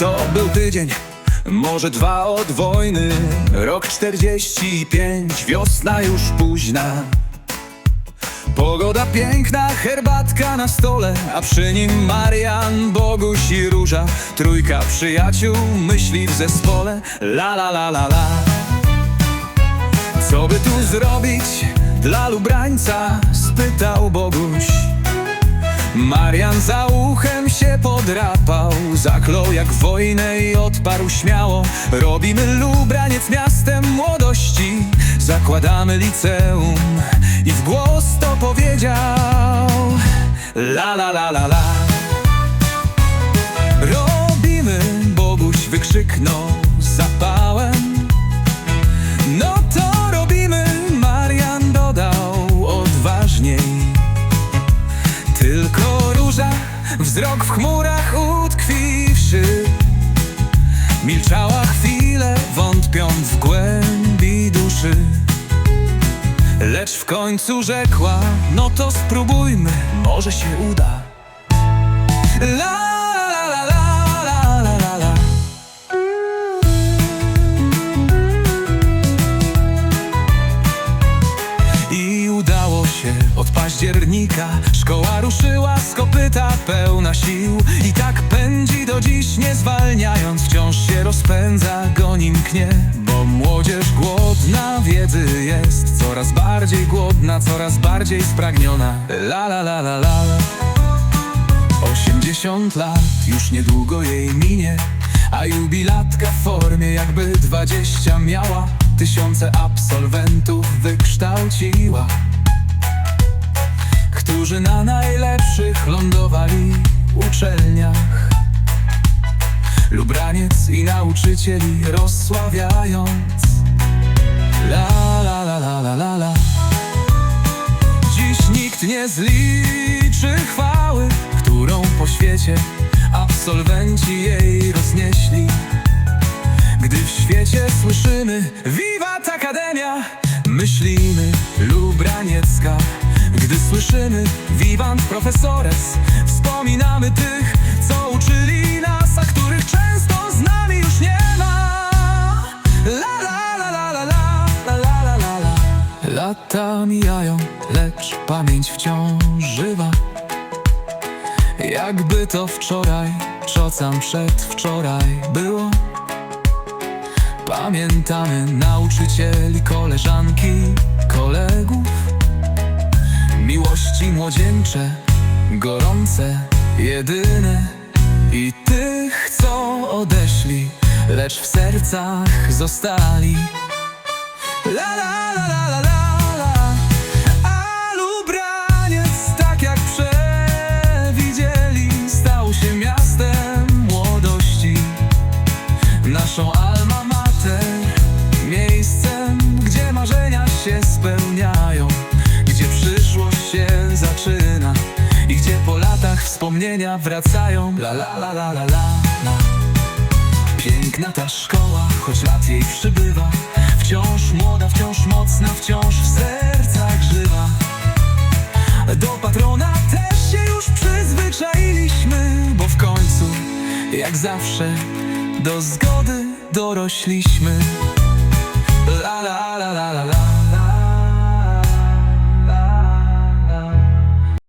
To był tydzień, może dwa od wojny. Rok 45, wiosna już późna. Pogoda piękna, herbatka na stole A przy nim Marian, Boguś i Róża. Trójka przyjaciół myśli w zespole La la la la la. Co by tu zrobić dla lubrańca? Spytał Boguś Marian za uchem się podrapał Zaklął jak wojnę i odparł śmiało. Robimy Lubraniec miastem młodości Zakładamy liceum I w głos to powiedział. La la la la la. Robimy, Boguś wykrzyknął zapałem wzrok w chmurach utkwiwszy. Milczała chwilę, wątpiąc w głębi duszy. Lecz w końcu rzekła, no to spróbujmy, może się uda. La od października Szkoła ruszyła z kopyta pełna sił I tak pędzi do dziś nie zwalniając Wciąż się rozpędza, goni mknie Bo młodzież głodna wiedzy jest Coraz bardziej głodna, coraz bardziej spragniona. La la la la la. 80 lat, już niedługo jej minie A jubilatka w formie jakby 20 miała Tysiące absolwentów wykształciła Którzy na najlepszych lądowali uczelniach Lubraniec i nauczycieli rozsławiając La la la la la la la Dziś nikt nie zliczy chwały, którą po świecie absolwenci jej roznieśli. Gdy w świecie słyszymy Wiwat Akademia, myślimy Lubraniecka. Gdy słyszymy Wiwant Profesores, wspominamy tych, co uczyli nas, a których często z nami już nie ma. La la la la la la la la la la la. Lata mijają, lecz pamięć wciąż żywa. Jakby to wczoraj, czocam przedwczoraj było. Pamiętamy nauczycieli, koleżanki, kolegów młodzieńcze, gorące, jedyne I tych, co odeszli, lecz w sercach zostali. La la la la la la la. A Lubraniec tak jak przewidzieli Stał się miastem młodości. Naszą wspomnienia wracają. La la la la la la la. Piękna ta szkoła, choć lat jej przybywa. Wciąż młoda, wciąż mocna, wciąż w sercach żywa. Do patrona też się już przyzwyczailiśmy Bo w końcu, jak zawsze, do zgody dorośliśmy